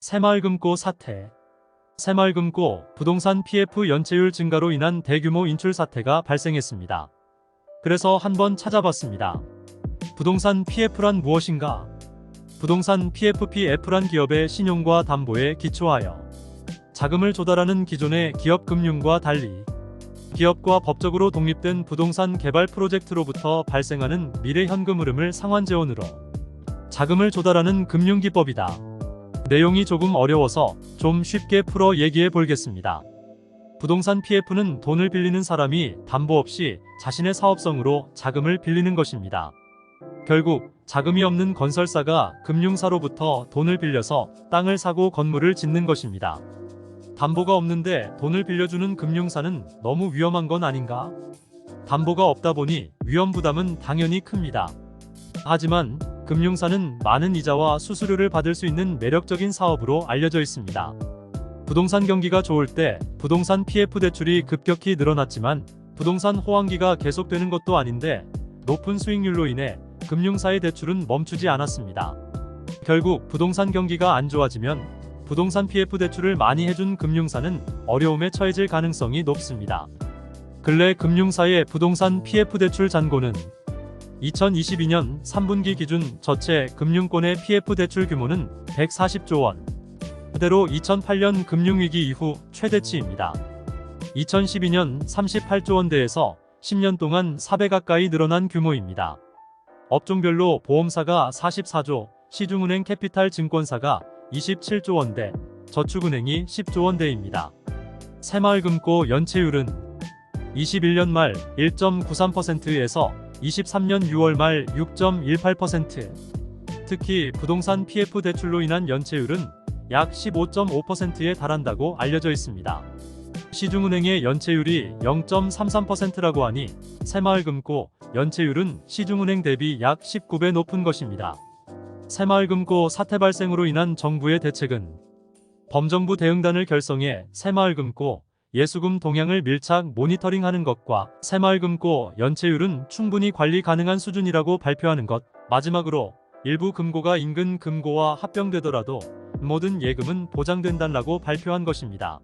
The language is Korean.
새마을금고 사태 새마을금고 부동산 PF 연체율 증가로 인한 대규모 인출 사태가 발생했습니다. 그래서 한번 찾아봤습니다. 부동산 PF란 무엇인가? 부동산 PFPF란 기업의 신용과 담보에 기초하여 자금을 조달하는 기존의 기업 금융과 달리 기업과 법적으로 독립된 부동산 개발 프로젝트로부터 발생하는 미래 현금 흐름을 상환 재원으로 자금을 조달하는 금융기법이다. 내용이 조금 어려워서 좀 쉽게 풀어 얘기해 보겠습니다. 부동산 PF는 돈을 빌리는 사람이 담보 없이 자신의 사업성으로 자금을 빌리는 것입니다. 결국 자금이 없는 건설사가 금융사로부터 돈을 빌려서 땅을 사고 건물을 짓는 것입니다. 담보가 없는데 돈을 빌려주는 금융사는 너무 위험한 건 아닌가? 담보가 없다 보니 위험 부담은 당연히 큽니다. 하지만 금융사는 많은 이자와 수수료를 받을 수 있는 매력적인 사업으로 알려져 있습니다. 부동산 경기가 좋을 때 부동산 PF 대출이 급격히 늘어났지만 부동산 호황기가 계속되는 것도 아닌데 높은 수익률로 인해 금융사의 대출은 멈추지 않았습니다. 결국 부동산 경기가 안 좋아지면 부동산 PF 대출을 많이 해준 금융사는 어려움에 처해질 가능성이 높습니다. 근래 금융사의 부동산 PF 대출 잔고는 2022년 3분기 기준 저체 금융권의 PF 대출 규모는 140조 원. 그대로 2008년 금융위기 이후 최대치입니다. 2012년 38조 원대에서 10년 동안 4배 가까이 늘어난 규모입니다. 업종별로 보험사가 44조, 시중은행 캐피탈 증권사가 27조 원대, 저축은행이 10조 원대입니다. 새마을금고 연체율은 21년 말 1.93%에서 23년 6월 말 6.18%. 특히 부동산 PF 대출로 인한 연체율은 약 15.5%에 달한다고 알려져 있습니다. 시중은행의 연체율이 0.33%라고 하니 새마을금고 연체율은 시중은행 대비 약 19배 높은 것입니다. 새마을금고 사태 발생으로 인한 정부의 대책은 범정부 대응단을 결성해 새마을금고 예수금 동향을 밀착 모니터링하는 것과 새마을금고 연체율은 충분히 관리 가능한 수준이라고 발표하는 것, 마지막으로 일부 금고가 인근 금고와 합병되더라도 모든 예금은 보장된다라고 발표한 것입니다.